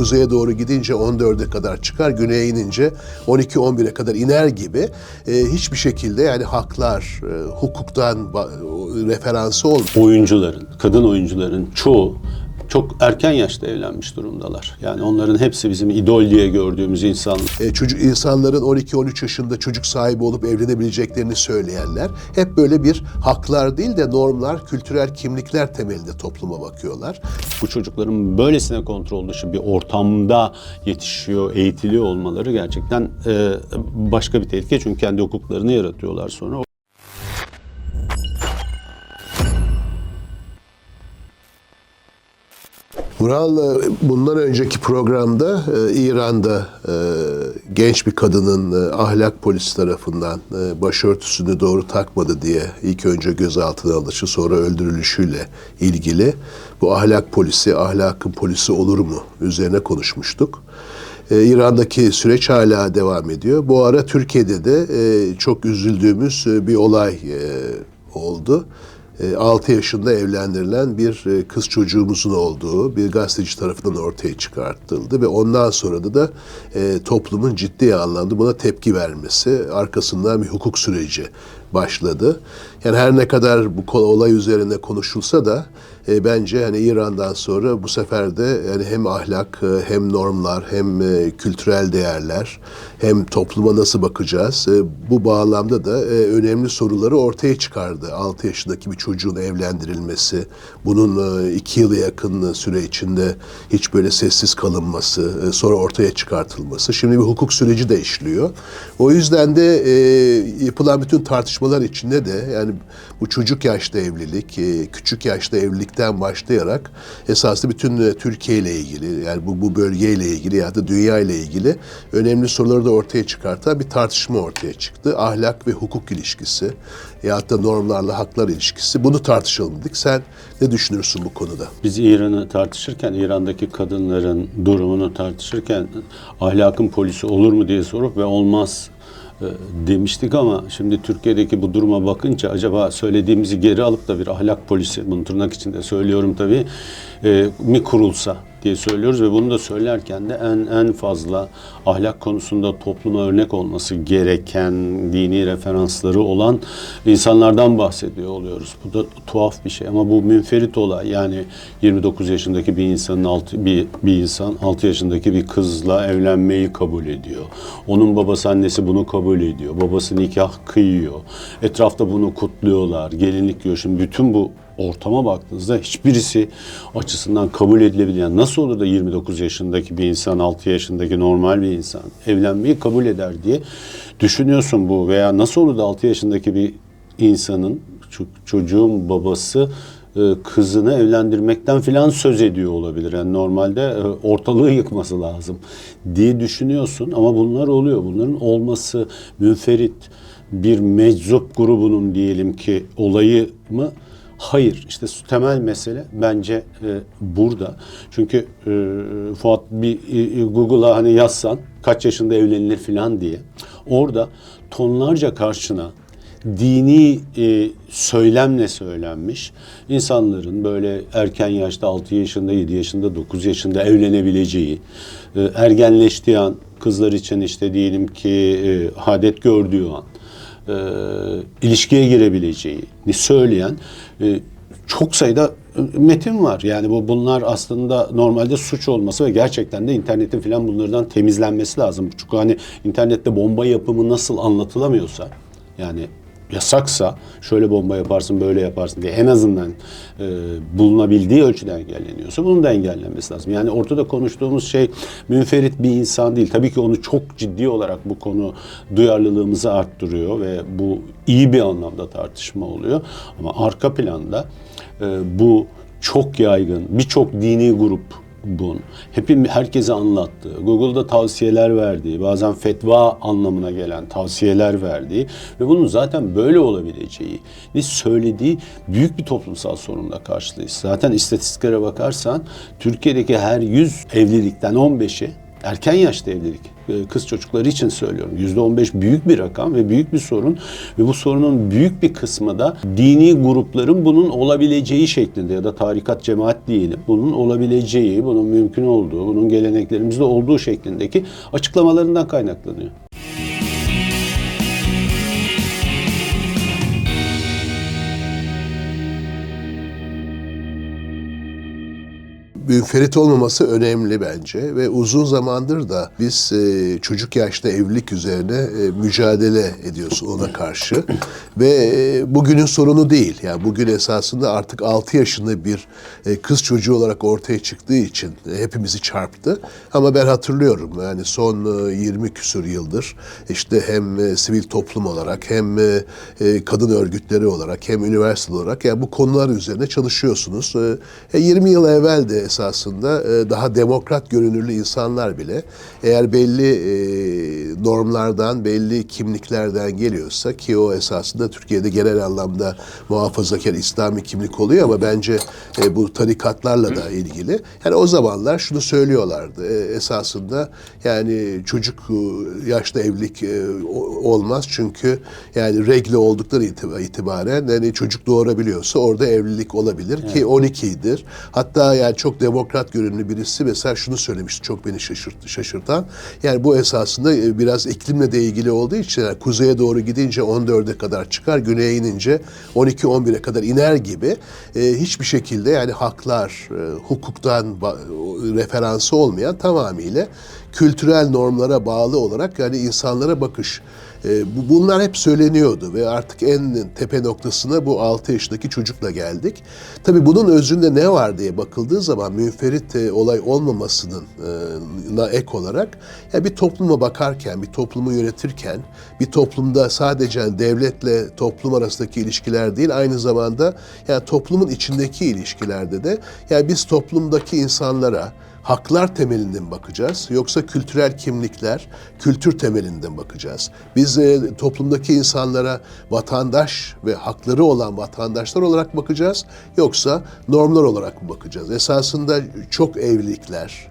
kuzeye doğru gidince 14'e kadar çıkar, güneye inince 12-11'e kadar iner gibi e, hiçbir şekilde yani haklar, e, hukuktan referansı olmuyor. oyuncuların, kadın oyuncuların çoğu çok erken yaşta evlenmiş durumdalar. Yani onların hepsi bizim idol diye gördüğümüz insan. E, çocuk insanların 12-13 yaşında çocuk sahibi olup evlenebileceklerini söyleyenler hep böyle bir haklar değil de normlar, kültürel kimlikler temelinde topluma bakıyorlar. Bu çocukların böylesine kontrol dışı bir ortamda yetişiyor, eğitiliyor olmaları gerçekten e, başka bir tehlike. Çünkü kendi hukuklarını yaratıyorlar sonra. Vural e, bundan önceki programda e, İran'da e, genç bir kadının ahlak polisi tarafından başörtüsünü doğru takmadı diye ilk önce gözaltına alışı sonra öldürülüşüyle ilgili bu ahlak polisi, ahlakın polisi olur mu üzerine konuşmuştuk. İran'daki süreç hala devam ediyor. Bu ara Türkiye'de de çok üzüldüğümüz bir olay oldu. 6 yaşında evlendirilen bir e, kız çocuğumuzun olduğu bir gazeteci tarafından ortaya çıkartıldı ve ondan sonra da, da e, toplumun ciddi anlamda buna tepki vermesi, arkasından bir hukuk süreci başladı. Yani her ne kadar bu olay üzerine konuşulsa da e, bence hani İran'dan sonra bu sefer de yani hem ahlak e, hem normlar hem e, kültürel değerler hem topluma nasıl bakacağız e, bu bağlamda da e, önemli soruları ortaya çıkardı. 6 yaşındaki bir çocuğun evlendirilmesi, bunun 2 yıla yakın süre içinde hiç böyle sessiz kalınması, e, sonra ortaya çıkartılması. Şimdi bir hukuk süreci de işliyor. O yüzden de e, yapılan bütün tartışmalar içinde de yani bu çocuk yaşta evlilik, e, küçük yaşta evlilikten başlayarak esaslı bütün e, Türkiye ile ilgili yani bu, bu bölgeyle ilgili ya da dünya ile ilgili önemli soruları da ortaya çıkartan bir tartışma ortaya çıktı. Ahlak ve hukuk ilişkisi ya da normlarla haklar ilişkisi bunu tartışalım dedik. Sen ne düşünürsün bu konuda? Biz İran'ı tartışırken, İran'daki kadınların durumunu tartışırken ahlakın polisi olur mu diye sorup ve olmaz demiştik ama şimdi Türkiye'deki bu duruma bakınca acaba söylediğimizi geri alıp da bir ahlak polisi, bunu tırnak içinde söylüyorum tabii, e, mi kurulsa diye söylüyoruz ve bunu da söylerken de en en fazla ahlak konusunda topluma örnek olması gereken dini referansları olan insanlardan bahsediyor oluyoruz. Bu da tuhaf bir şey ama bu münferit olay yani 29 yaşındaki bir insanın altı, bir, bir insan 6 yaşındaki bir kızla evlenmeyi kabul ediyor. Onun babası annesi bunu kabul ediyor. Babası nikah kıyıyor. Etrafta bunu kutluyorlar. Gelinlik diyor. Şimdi bütün bu ortama baktığınızda hiçbirisi açısından kabul edilebilen nasıl olur da 29 yaşındaki bir insan 6 yaşındaki normal bir insan evlenmeyi kabul eder diye düşünüyorsun bu veya nasıl olur da 6 yaşındaki bir insanın ço- çocuğun babası e, kızını evlendirmekten filan söz ediyor olabilir. Yani normalde e, ortalığı yıkması lazım diye düşünüyorsun ama bunlar oluyor. Bunların olması münferit bir meczup grubunun diyelim ki olayı mı? Hayır. İşte temel mesele bence e, burada. Çünkü e, Fuat bir e, Google'a hani yazsan kaç yaşında evlenilir filan diye orada tonlarca karşına dini e, söylemle söylenmiş insanların böyle erken yaşta 6 yaşında, 7 yaşında, 9 yaşında evlenebileceği, e, ergenleştiği an kızlar için işte diyelim ki e, hadet gördüğü an e, ilişkiye girebileceğini söyleyen e, çok sayıda e, metin var. Yani bu bunlar aslında normalde suç olması ve gerçekten de internetin filan bunlardan temizlenmesi lazım. Çünkü hani internette bomba yapımı nasıl anlatılamıyorsa yani yasaksa şöyle bomba yaparsın böyle yaparsın diye en azından e, bulunabildiği ölçüde engelleniyorsa bunun da engellenmesi lazım. Yani ortada konuştuğumuz şey münferit bir insan değil. Tabii ki onu çok ciddi olarak bu konu duyarlılığımızı arttırıyor ve bu iyi bir anlamda tartışma oluyor. Ama arka planda e, bu çok yaygın birçok dini grup bun. Hepim herkese anlattığı, Google'da tavsiyeler verdiği, bazen fetva anlamına gelen tavsiyeler verdiği ve bunun zaten böyle olabileceğini söylediği büyük bir toplumsal sorunla karşılayız. Zaten istatistiklere bakarsan Türkiye'deki her 100 evlilikten 15'i Erken yaşta evlilik. e, Kız çocukları için söylüyorum. %15 büyük bir rakam ve büyük bir sorun. Ve bu sorunun büyük bir kısmı da dini grupların bunun olabileceği şeklinde ya da tarikat cemaat diyelim. Bunun olabileceği, bunun mümkün olduğu, bunun geleneklerimizde olduğu şeklindeki açıklamalarından kaynaklanıyor. Münferit olmaması önemli bence ve uzun zamandır da biz e, çocuk yaşta evlilik üzerine e, mücadele ediyoruz ona karşı ve e, bugünün sorunu değil. Yani bugün esasında artık 6 yaşında bir e, kız çocuğu olarak ortaya çıktığı için e, hepimizi çarptı. Ama ben hatırlıyorum yani son e, 20 küsur yıldır işte hem e, sivil toplum olarak hem e, e, kadın örgütleri olarak hem üniversite olarak yani bu konular üzerine çalışıyorsunuz. E, e, 20 yıl evvel de esasında e, daha demokrat görünürlü insanlar bile eğer belli e, normlardan, belli kimliklerden geliyorsa ki o esasında Türkiye'de genel anlamda muhafazakar İslami kimlik oluyor ama bence e, bu tarikatlarla da ilgili. Yani o zamanlar şunu söylüyorlardı. E, esasında yani çocuk yaşta evlilik e, olmaz çünkü yani regle oldukları itiba- itibaren yani çocuk doğurabiliyorsa orada evlilik olabilir ki 12'dir. Hatta yani çok demokrat görünümlü birisi mesela şunu söylemişti çok beni şaşırttı, şaşırtan. Yani bu esasında e, biraz iklimle de ilgili olduğu için yani kuzeye doğru gidince 14'e kadar çıkar, güneye inince 12-11'e kadar iner gibi e, hiçbir şekilde yani haklar, e, hukuktan referansı olmayan tamamıyla kültürel normlara bağlı olarak yani insanlara bakış. E, bu, bunlar hep söyleniyordu ve artık en tepe noktasına bu 6 yaşındaki çocukla geldik. Tabii bunun özünde ne var diye bakıldığı zaman münferit e, olay olmamasının e, ek olarak ya bir topluma bakarken, bir toplumu yönetirken, bir toplumda sadece devletle toplum arasındaki ilişkiler değil, aynı zamanda yani toplumun içindeki ilişkilerde de yani biz toplumdaki insanlara haklar temelinden bakacağız yoksa kültürel kimlikler, kültür temelinden bakacağız. Biz e, toplumdaki insanlara vatandaş ve hakları olan vatandaşlar olarak bakacağız yoksa normlar olarak mı bakacağız? Esasında çok evlilikler,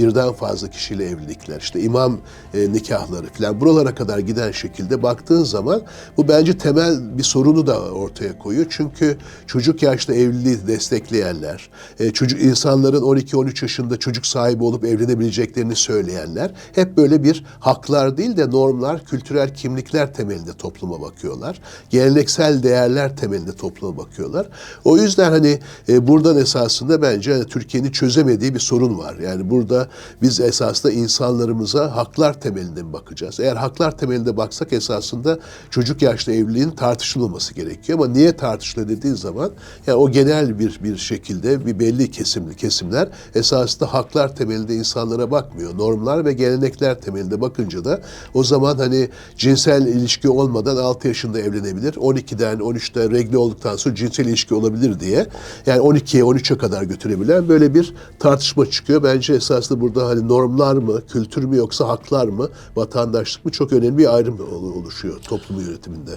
birden fazla kişiyle evlilikler, işte imam e, nikahları falan buralara kadar giden şekilde baktığın zaman bu bence temel bir sorunu da ortaya koyuyor. Çünkü çocuk yaşta evliliği destekleyenler, e, çocuk insanların 12-13 yaşında çocuk sahibi olup evlenebileceklerini söyleyenler hep böyle bir haklar değil de normlar, kültürel kimlikler temelinde topluma bakıyorlar. Geleneksel değerler temelinde topluma bakıyorlar. O yüzden hani e, buradan esasında bence hani Türkiye'nin çözemediği bir sorun var. Yani burada biz esasında insanlarımıza haklar temelinden bakacağız. Eğer haklar temelinde baksak esasında çocuk yaşta evliliğin tartışılmaması gerekiyor. Ama niye tartışılıyor dediğin zaman yani o genel bir bir şekilde bir belli kesimli kesimler esasında haklar temelinde insanlara bakmıyor. Normlar ve gelenekler temelinde bakınca da o zaman hani cinsel ilişki olmadan 6 yaşında evlenebilir. 12'den 13'te regle olduktan sonra cinsel ilişki olabilir diye yani 12'ye 13'e kadar götürebilen böyle bir tartışma çıkıyor. Bence esasında burada hani normlar mı, kültür mü yoksa haklar mı, vatandaşlık mı çok önemli bir ayrım ol- oluşuyor toplumun yönetiminde.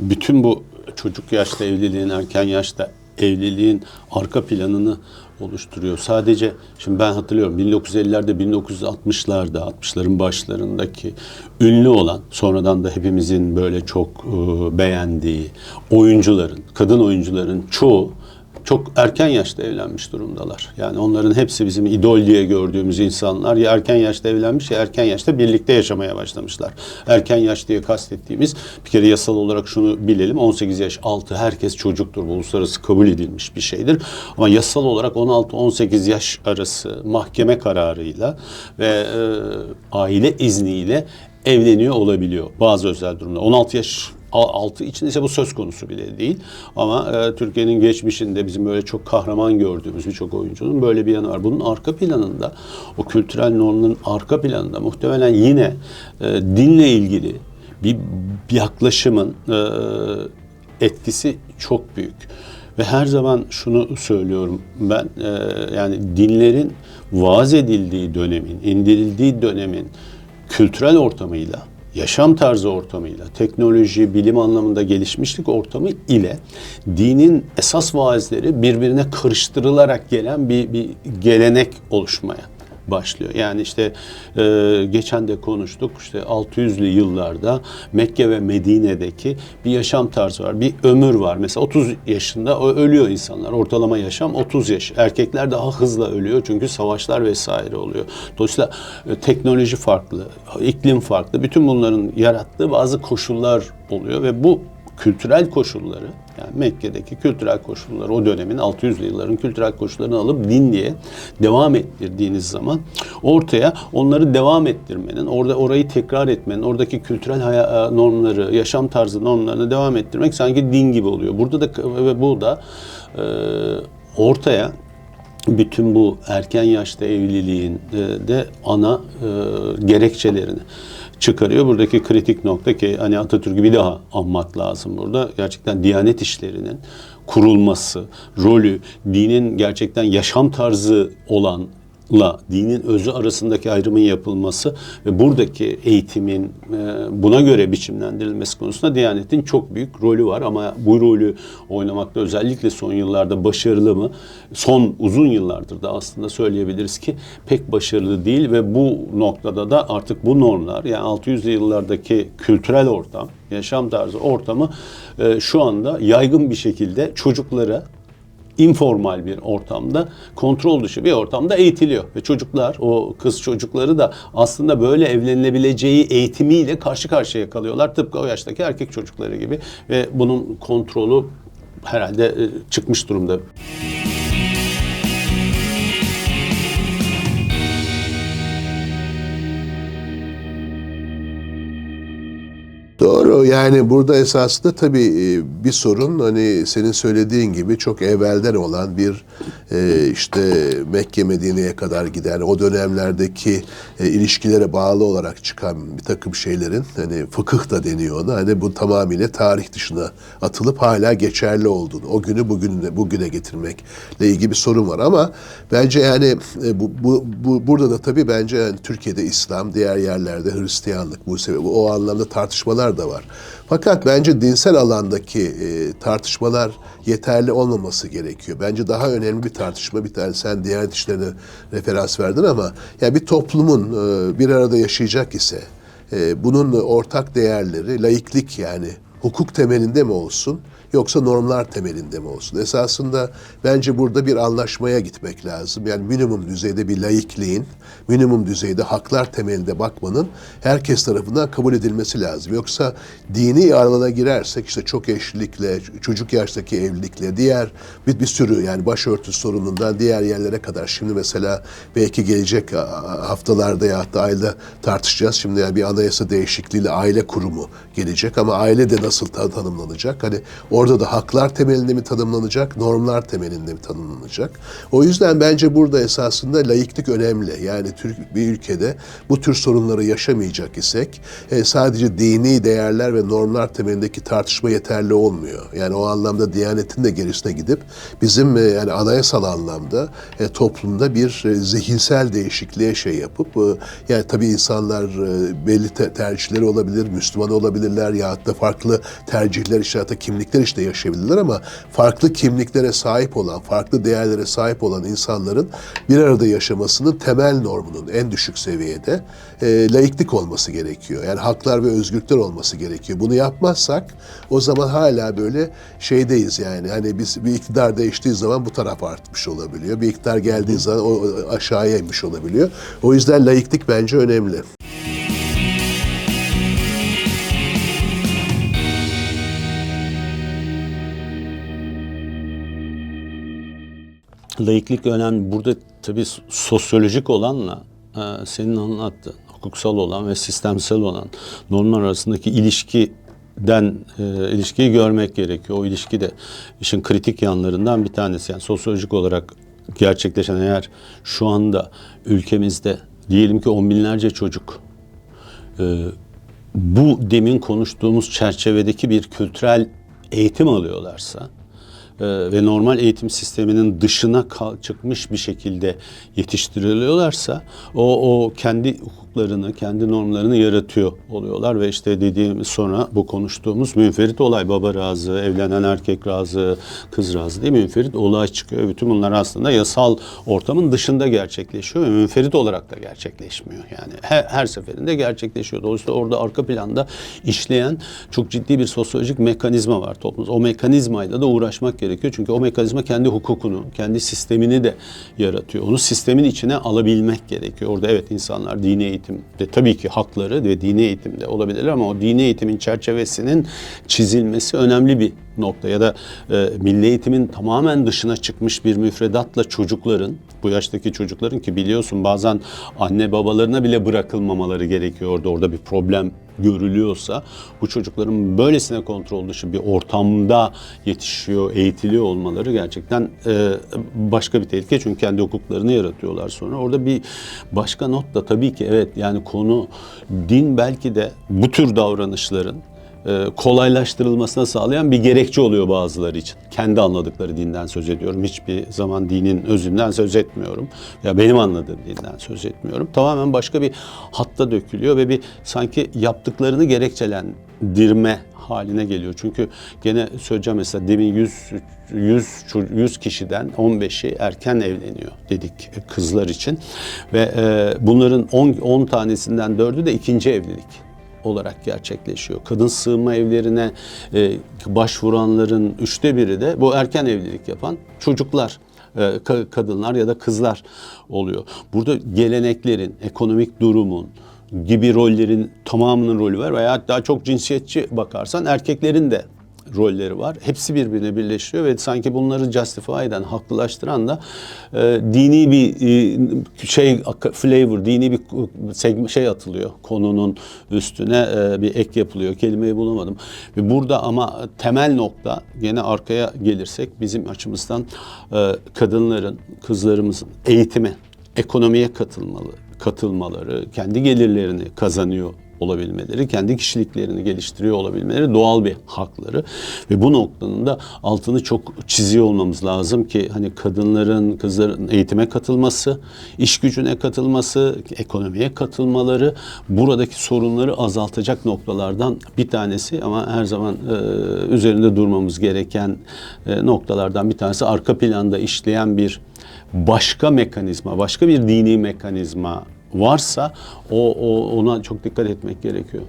bütün bu çocuk yaşta evliliğin, erken yaşta evliliğin arka planını oluşturuyor. Sadece şimdi ben hatırlıyorum 1950'lerde 1960'larda 60'ların başlarındaki ünlü olan sonradan da hepimizin böyle çok e, beğendiği oyuncuların, kadın oyuncuların çoğu çok erken yaşta evlenmiş durumdalar. Yani onların hepsi bizim idol diye gördüğümüz insanlar ya erken yaşta evlenmiş ya erken yaşta birlikte yaşamaya başlamışlar. Erken yaş diye kastettiğimiz bir kere yasal olarak şunu bilelim 18 yaş altı herkes çocuktur. Bu uluslararası kabul edilmiş bir şeydir. Ama yasal olarak 16-18 yaş arası mahkeme kararıyla ve e, aile izniyle evleniyor olabiliyor bazı özel durumda. 16 yaş altı için ise bu söz konusu bile değil. Ama e, Türkiye'nin geçmişinde bizim böyle çok kahraman gördüğümüz birçok oyuncunun böyle bir yanı var. Bunun arka planında, o kültürel normların arka planında muhtemelen yine e, dinle ilgili bir, bir yaklaşımın e, etkisi çok büyük. Ve her zaman şunu söylüyorum ben e, yani dinlerin vaaz edildiği dönemin, indirildiği dönemin kültürel ortamıyla yaşam tarzı ortamıyla, teknoloji, bilim anlamında gelişmişlik ortamı ile dinin esas vaizleri birbirine karıştırılarak gelen bir, bir gelenek oluşmaya başlıyor. Yani işte e, geçen de konuştuk işte 600'lü yıllarda Mekke ve Medine'deki bir yaşam tarzı var. Bir ömür var. Mesela 30 yaşında ölüyor insanlar. Ortalama yaşam 30 yaş. Erkekler daha hızlı ölüyor çünkü savaşlar vesaire oluyor. Dolayısıyla e, teknoloji farklı, iklim farklı. Bütün bunların yarattığı bazı koşullar oluyor ve bu kültürel koşulları yani Mekke'deki kültürel koşulları o dönemin 600'lü yılların kültürel koşullarını alıp din diye devam ettirdiğiniz zaman ortaya onları devam ettirmenin, orada orayı tekrar etmenin, oradaki kültürel haya- normları, yaşam tarzı normlarını devam ettirmek sanki din gibi oluyor. Burada da ve bu da e, ortaya bütün bu erken yaşta evliliğin e, de ana e, gerekçelerini çıkarıyor. Buradaki kritik nokta ki hani Atatürk'ü bir daha anmak lazım burada. Gerçekten Diyanet işlerinin kurulması, rolü, dinin gerçekten yaşam tarzı olan la dinin özü arasındaki ayrımın yapılması ve buradaki eğitimin e, buna göre biçimlendirilmesi konusunda Diyanet'in çok büyük rolü var ama bu rolü oynamakta özellikle son yıllarda başarılı mı? Son uzun yıllardır da aslında söyleyebiliriz ki pek başarılı değil ve bu noktada da artık bu normlar yani 600'lü yıllardaki kültürel ortam, yaşam tarzı ortamı e, şu anda yaygın bir şekilde çocuklara informal bir ortamda, kontrol dışı bir ortamda eğitiliyor. Ve çocuklar, o kız çocukları da aslında böyle evlenilebileceği eğitimiyle karşı karşıya kalıyorlar. Tıpkı o yaştaki erkek çocukları gibi. Ve bunun kontrolü herhalde e, çıkmış durumda. Doğru yani burada esasında tabii e, bir sorun hani senin söylediğin gibi çok evvelden olan bir e, işte Mekke Medine'ye kadar giden o dönemlerdeki e, ilişkilere bağlı olarak çıkan bir takım şeylerin hani fıkıh da deniyor ona hani bu tamamıyla tarih dışına atılıp hala geçerli olduğunu o günü bugüne bugüne getirmekle ilgili bir sorun var ama bence yani bu, bu, bu burada da tabii bence yani Türkiye'de İslam diğer yerlerde Hristiyanlık bu sebebi o anlamda tartışmalar da var. Fakat bence dinsel alandaki e, tartışmalar yeterli olmaması gerekiyor. Bence daha önemli bir tartışma bir tane sen Diyanet İşleri'ne referans verdin ama ya bir toplumun e, bir arada yaşayacak ise e, bunun ortak değerleri laiklik yani hukuk temelinde mi olsun yoksa normlar temelinde mi olsun? Esasında bence burada bir anlaşmaya gitmek lazım. Yani minimum düzeyde bir laikliğin, minimum düzeyde haklar temelinde bakmanın herkes tarafından kabul edilmesi lazım. Yoksa dini alana girersek işte çok eşlilikle, çocuk yaştaki evlilikle, diğer bir, bir sürü yani başörtüsü sorunundan diğer yerlere kadar. Şimdi mesela belki gelecek haftalarda ya da ayda tartışacağız. Şimdi yani bir anayasa değişikliğiyle aile kurumu gelecek ama aile de nasıl ta- tanımlanacak? Hani orada da haklar temelinde mi tanımlanacak, normlar temelinde mi tanımlanacak? O yüzden bence burada esasında laiklik önemli. Yani Türk bir ülkede bu tür sorunları yaşamayacak isek e, sadece dini değerler ve normlar temelindeki tartışma yeterli olmuyor. Yani o anlamda Diyanet'in de gerisine gidip bizim e, yani anayasal anlamda e, toplumda bir e, zihinsel değişikliğe şey yapıp e, yani tabii insanlar e, belli te- tercihleri olabilir, Müslüman olabilirler ya da farklı tercihler işte hatta kimlikler işte yaşayabilirler ama farklı kimliklere sahip olan, farklı değerlere sahip olan insanların bir arada yaşamasının temel normunun en düşük seviyede e, laiklik olması gerekiyor. Yani haklar ve özgürlükler olması gerekiyor. Bunu yapmazsak o zaman hala böyle şeydeyiz yani. Hani biz bir iktidar değiştiği zaman bu taraf artmış olabiliyor. Bir iktidar geldiği zaman o aşağıya inmiş olabiliyor. O yüzden laiklik bence önemli. Laiklik önemli. Burada tabii sosyolojik olanla e, senin anlattığın hukuksal olan ve sistemsel olan normlar arasındaki ilişkiden e, ilişkiyi görmek gerekiyor. O ilişki de işin kritik yanlarından bir tanesi. Yani sosyolojik olarak gerçekleşen eğer şu anda ülkemizde diyelim ki on binlerce çocuk e, bu demin konuştuğumuz çerçevedeki bir kültürel eğitim alıyorlarsa ve normal eğitim sisteminin dışına çıkmış bir şekilde yetiştiriliyorlarsa o, o kendi hukuklarını, kendi normlarını yaratıyor oluyorlar ve işte dediğimiz sonra bu konuştuğumuz münferit olay baba razı, evlenen erkek razı, kız razı diye münferit olay çıkıyor. Bütün bunlar aslında yasal ortamın dışında gerçekleşiyor ve münferit olarak da gerçekleşmiyor. Yani her, her seferinde gerçekleşiyor. Dolayısıyla orada arka planda işleyen çok ciddi bir sosyolojik mekanizma var toplumda. O mekanizmayla da uğraşmak gerekiyor. Çünkü o mekanizma kendi hukukunu, kendi sistemini de yaratıyor. Onu sistemin içine alabilmek gerekiyor. Orada evet insanlar dini eğitimde tabii ki hakları ve dini eğitimde olabilir ama o dini eğitimin çerçevesinin çizilmesi önemli bir nokta. Ya da e, milli eğitimin tamamen dışına çıkmış bir müfredatla çocukların bu yaştaki çocukların ki biliyorsun bazen anne babalarına bile bırakılmamaları gerekiyor orada bir problem görülüyorsa bu çocukların böylesine kontrol dışı bir ortamda yetişiyor, eğitiliyor olmaları gerçekten e, başka bir tehlike. Çünkü kendi hukuklarını yaratıyorlar sonra. Orada bir başka not da tabii ki evet yani konu din belki de bu tür davranışların kolaylaştırılmasına sağlayan bir gerekçe oluyor bazıları için. Kendi anladıkları dinden söz ediyorum. Hiçbir zaman dinin özünden söz etmiyorum. Ya benim anladığım dinden söz etmiyorum. Tamamen başka bir hatta dökülüyor ve bir sanki yaptıklarını gerekçelendirme haline geliyor. Çünkü gene söyleyeceğim mesela demin 100 100 ço- 100 kişiden 15'i erken evleniyor dedik kızlar için ve e, bunların 10 10 tanesinden 4'ü de ikinci evlilik olarak gerçekleşiyor. Kadın sığınma evlerine e, başvuranların üçte biri de bu erken evlilik yapan çocuklar, e, ka- kadınlar ya da kızlar oluyor. Burada geleneklerin, ekonomik durumun gibi rollerin tamamının rolü var veya hatta çok cinsiyetçi bakarsan erkeklerin de rolleri var. Hepsi birbirine birleşiyor ve sanki bunları justify eden, haklılaştıran da e, dini bir e, şey flavor, dini bir şey atılıyor konunun üstüne e, bir ek yapılıyor. Kelimeyi bulamadım. Ve burada ama temel nokta gene arkaya gelirsek bizim açımızdan e, kadınların, kızlarımızın eğitime, ekonomiye katılmalı, katılmaları, kendi gelirlerini kazanıyor olabilmeleri, kendi kişiliklerini geliştiriyor olabilmeleri doğal bir hakları. Ve bu noktanın da altını çok çiziyor olmamız lazım ki hani kadınların, kızların eğitime katılması, iş gücüne katılması, ekonomiye katılmaları buradaki sorunları azaltacak noktalardan bir tanesi. Ama her zaman e, üzerinde durmamız gereken e, noktalardan bir tanesi arka planda işleyen bir başka mekanizma, başka bir dini mekanizma varsa o, o ona çok dikkat etmek gerekiyor.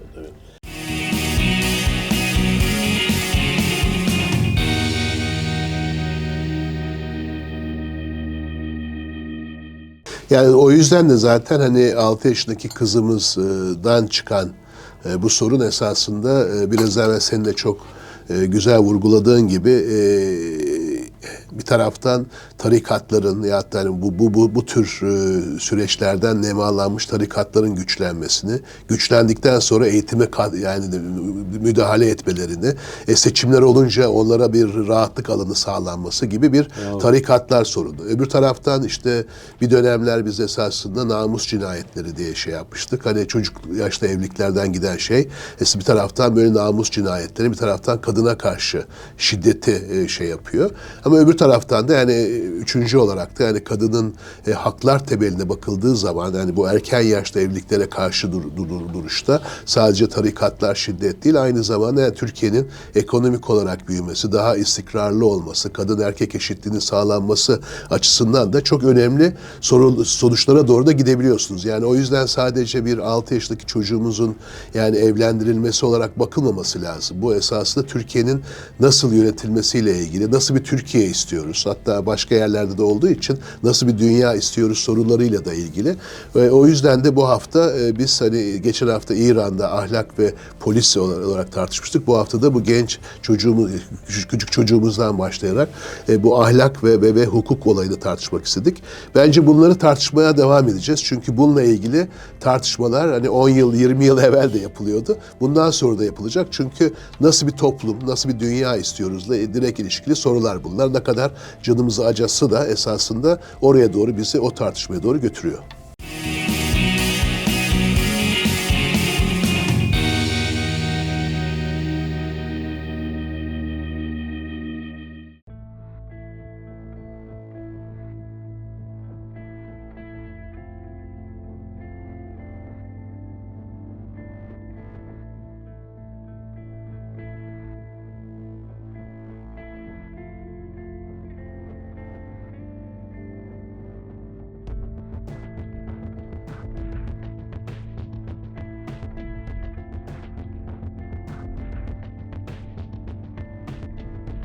Yani o yüzden de zaten hani 6 yaşındaki kızımızdan çıkan e, bu sorun esasında e, biraz evvel senin de çok e, güzel vurguladığın gibi bir taraftan tarikatların ya da hani bu, bu, bu, bu tür e, süreçlerden nemalanmış tarikatların güçlenmesini, güçlendikten sonra eğitime yani müdahale etmelerini, e, seçimler olunca onlara bir rahatlık alanı sağlanması gibi bir tarikatlar sorunu. Öbür taraftan işte bir dönemler biz esasında namus cinayetleri diye şey yapmıştık. Hani çocuk yaşta evliliklerden giden şey. E, bir taraftan böyle namus cinayetleri, bir taraftan kadına karşı şiddeti e, şey yapıyor. Ama öbür taraftan da yani e, üçüncü olarak da yani kadının e, haklar temeline bakıldığı zaman yani bu erken yaşta evliliklere karşı dur, dur- duruşta sadece tarikatlar şiddet değil aynı zamanda yani Türkiye'nin ekonomik olarak büyümesi, daha istikrarlı olması, kadın erkek eşitliğinin sağlanması açısından da çok önemli sorun, sonuçlara doğru da gidebiliyorsunuz. Yani o yüzden sadece bir 6 yaşındaki çocuğumuzun yani evlendirilmesi olarak bakılmaması lazım. Bu esasında Türkiye'nin nasıl yönetilmesiyle ilgili, nasıl bir Türkiye istiyoruz. Hatta başka yerlerde de olduğu için nasıl bir dünya istiyoruz sorularıyla da ilgili. Ve o yüzden de bu hafta e, biz hani geçen hafta İran'da ahlak ve polis olarak tartışmıştık. Bu hafta da bu genç çocuğumuz, küçük, çocuğumuzdan başlayarak e, bu ahlak ve, ve, ve hukuk olayını tartışmak istedik. Bence bunları tartışmaya devam edeceğiz. Çünkü bununla ilgili tartışmalar hani 10 yıl, 20 yıl evvel de yapılıyordu. Bundan sonra da yapılacak. Çünkü nasıl bir toplum, nasıl bir dünya istiyoruzla direkt ilişkili sorular bunlar. Ne kadar canımızı acısı da esasında oraya doğru bizi o tartışmaya doğru götürüyor.